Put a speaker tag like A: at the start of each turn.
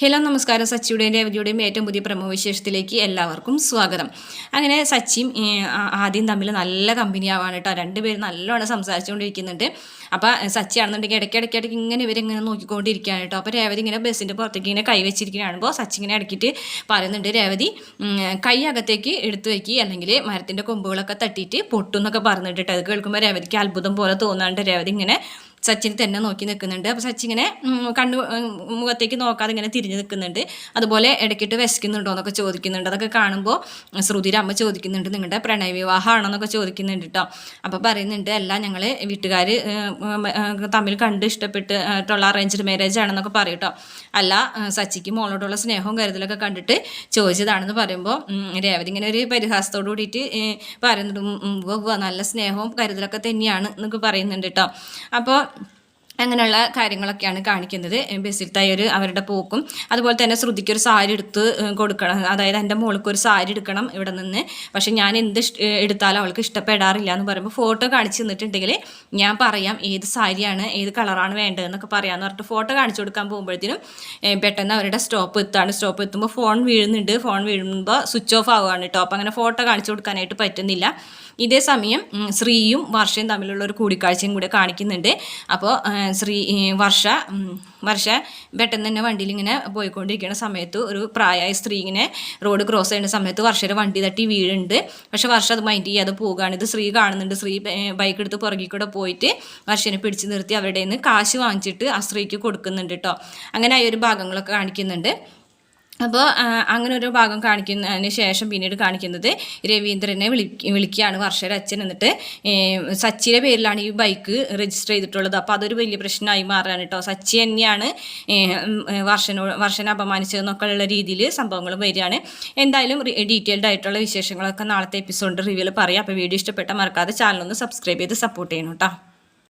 A: Hello നമസ്കാരം. സച്ചിയുടെയും രേവതിയുടെയും ഏറ്റവും പുതിയ പ്രമോവിശേഷത്തിലേക്ക് എല്ലാവർക്കും സ്വാഗതം. അങ്ങനെ സച്ചിയും ആദ്യം തമ്മിൽ നല്ല കമ്പനി ആവാണ് കേട്ടോ. രണ്ടുപേരും നല്ലോണം സംസാരിച്ചുകൊണ്ടിരിക്കുന്നുണ്ട്. അപ്പോൾ സച്ചിയാണെന്നുണ്ടെങ്കിൽ ആണെന്നുണ്ടെങ്കിൽ ഇടയ്ക്ക് ഇടയ്ക്കിടയ്ക്ക് ഇങ്ങനെ ഇവരിങ്ങനെ നോക്കിക്കൊണ്ടിരിക്കുകയാണ് കേട്ടോ. അപ്പോൾ രേവതി ഇങ്ങനെ ബസ്സിന്റെ പുറത്തേക്ക് ഇങ്ങനെ കൈ വെച്ചിരിക്കുകയാണപ്പോൾ സച്ചി ഇങ്ങനെ ഇടയ്ക്കിട്ട് പറയുന്നുണ്ട് രേവതി കൈ അകത്തേക്ക് എടുത്തു വയ്ക്കി അല്ലെങ്കിൽ മരത്തിന്റെ കൊമ്പുകളൊക്കെ തട്ടിയിട്ട് പൊട്ടും എന്നൊക്കെ പറഞ്ഞിട്ട് അത് കേൾക്കുമ്പോൾ രേവതിക്ക് അത്ഭുതം പോലെ തോന്നാണ്ട് രേവതി ഇങ്ങനെ സച്ചിൻ തന്നെ നോക്കി നിൽക്കുന്നുണ്ട്. അപ്പോൾ സച്ചിൻ ഇങ്ങനെ കണ്ണു മുഖത്തേക്ക് നോക്കാതെ ഇങ്ങനെ തിരിഞ്ഞ് നിൽക്കുന്നുണ്ട്. അതുപോലെ ഇടയ്ക്കിട്ട് വിശക്കുന്നുണ്ടോ എന്നൊക്കെ ചോദിക്കുന്നുണ്ട്. അതൊക്കെ കാണുമ്പോൾ ശ്രുതിയുടെ അമ്മ ചോദിക്കുന്നുണ്ട്. നിങ്ങളുടെ പ്രണയവിവാഹമാണോ എന്നൊക്കെ ചോദിക്കുന്നുണ്ട് കേട്ടോ അപ്പോൾ പറയുന്നുണ്ട് അല്ല ഞങ്ങൾ വീട്ടുകാർ തമ്മിൽ കണ്ട് ഇഷ്ടപ്പെട്ടിട്ടുള്ള അറേഞ്ച്ഡ് മാരേജ് ആണെന്നൊക്കെ പറയും കേട്ടോ അല്ല സച്ചിക്ക് മോളോടുള്ള സ്നേഹവും കരുതലൊക്കെ കണ്ടിട്ട് ചോദിച്ചതാണെന്ന് പറയുമ്പോൾ രേവതി ഇങ്ങനെ ഒരു പരിഹാസത്തോടു കൂടിയിട്ട് പറയുന്നുണ്ട് നല്ല സ്നേഹവും കരുതലൊക്കെ തന്നെയാണ് എന്നൊക്കെ പറയുന്നുണ്ട് കേട്ടോ അപ്പോൾ അങ്ങനെയുള്ള കാര്യങ്ങളൊക്കെയാണ് കാണിക്കുന്നത്. ബസ്സിലത്തെ ഒരു അവരുടെ പോക്കും. അതുപോലെ തന്നെ ശ്രുതിക്ക് ഒരു സാരി എടുത്ത് കൊടുക്കണം. അതായത് എന്റെ മോൾക്ക് ഒരു സാരി എടുക്കണം ഇവിടെ നിന്ന്. പക്ഷെ ഞാൻ എന്ത് എടുത്താലും അവൾക്ക് ഇഷ്ടപ്പെടാറില്ല എന്ന് പറയുമ്പോൾ ഫോട്ടോ കാണിച്ചു തന്നിട്ടുണ്ടെങ്കിൽ ഞാൻ പറയാം ഏത് സാരിയാണ് ഏത് കളറാണ് വേണ്ടതെന്നൊക്കെ പറയാമെന്ന് പറഞ്ഞിട്ട് ഫോട്ടോ കാണിച്ചു കൊടുക്കാൻ പോകുമ്പോഴത്തേനും പെട്ടെന്ന് അവരുടെ സ്റ്റോപ്പ് എത്താണ്. സ്റ്റോപ്പ് എത്തുമ്പോൾ ഫോൺ വീഴുന്നുണ്ട്. ഫോൺ വീഴുമ്പോൾ സ്വിച്ച് ഓഫ് ആവുകയാണ് കേട്ടോ. അപ്പോൾ അങ്ങനെ ഫോട്ടോ കാണിച്ചു കൊടുക്കാനായിട്ട് പറ്റുന്നില്ല. ഇതേ സമയം ശ്രീയും വർഷയും തമ്മിലുള്ള ഒരു കൂടിക്കാഴ്ചയും കൂടെ കാണിക്കുന്നുണ്ട്. അപ്പോൾ ശ്രീ വർഷ വർഷ പെട്ടെന്ന് തന്നെ വണ്ടിയിൽ ഇങ്ങനെ പോയിക്കൊണ്ടിരിക്കുന്ന സമയത്ത് ഒരു പ്രായമായ സ്ത്രീ ഇങ്ങനെ റോഡ് ക്രോസ് ചെയ്യുന്ന സമയത്ത് വർഷയുടെ വണ്ടി തട്ടി വീഴുന്നുണ്ട്. പക്ഷെ വർഷ അത് മൈൻഡ് ചെയ്യാതെ പോവുകയാണ്. ഇത് സ്ത്രീ കാണുന്നുണ്ട്. സ്ത്രീ ബൈക്ക് എടുത്ത് പുറകിൽ കൂടെ പോയിട്ട് വർഷനെ പിടിച്ചു നിർത്തി അവരുടെ നിന്ന് കാശ് വാങ്ങിച്ചിട്ട് ആ സ്ത്രീക്ക് കൊടുക്കുന്നുണ്ട് കേട്ടോ അങ്ങനെ ആ ഒരു ഭാഗങ്ങളൊക്കെ കാണിക്കുന്നുണ്ട്. അപ്പോൾ അങ്ങനെ ഒരു ഭാഗം കാണിക്കുന്നതിന് ശേഷം പിന്നീട് കാണിക്കുന്നത് രവീന്ദ്രനെ വിളി വിളിക്കുകയാണ് വർഷയുടെ അച്ഛൻ എന്നിട്ട്. സച്ചിയുടെ പേരിലാണ് ഈ ബൈക്ക് രജിസ്റ്റർ ചെയ്തിട്ടുള്ളത്. അപ്പോൾ അതൊരു വലിയ പ്രശ്നമായി മാറുകയാണ് കേട്ടോ സച്ചി തന്നെയാണ് വർഷനോട് വർഷനെ അപമാനിച്ചതെന്നൊക്കെ ഉള്ള രീതിയിൽ സംഭവങ്ങൾ വരികയാണ്. എന്തായാലും ഡീറ്റെയിൽഡ് ആയിട്ടുള്ള വിശേഷങ്ങളൊക്കെ നാളത്തെ എപ്പിസോഡിന്റെ റിവ്യൂവിൽ പറയാം. അപ്പോൾ വീഡിയോ ഇഷ്ടപ്പെട്ടാൽ മറക്കാതെ ചാനലൊന്ന് സബ്സ്ക്രൈബ് ചെയ്ത് സപ്പോർട്ട് ചെയ്യണം കേട്ടോ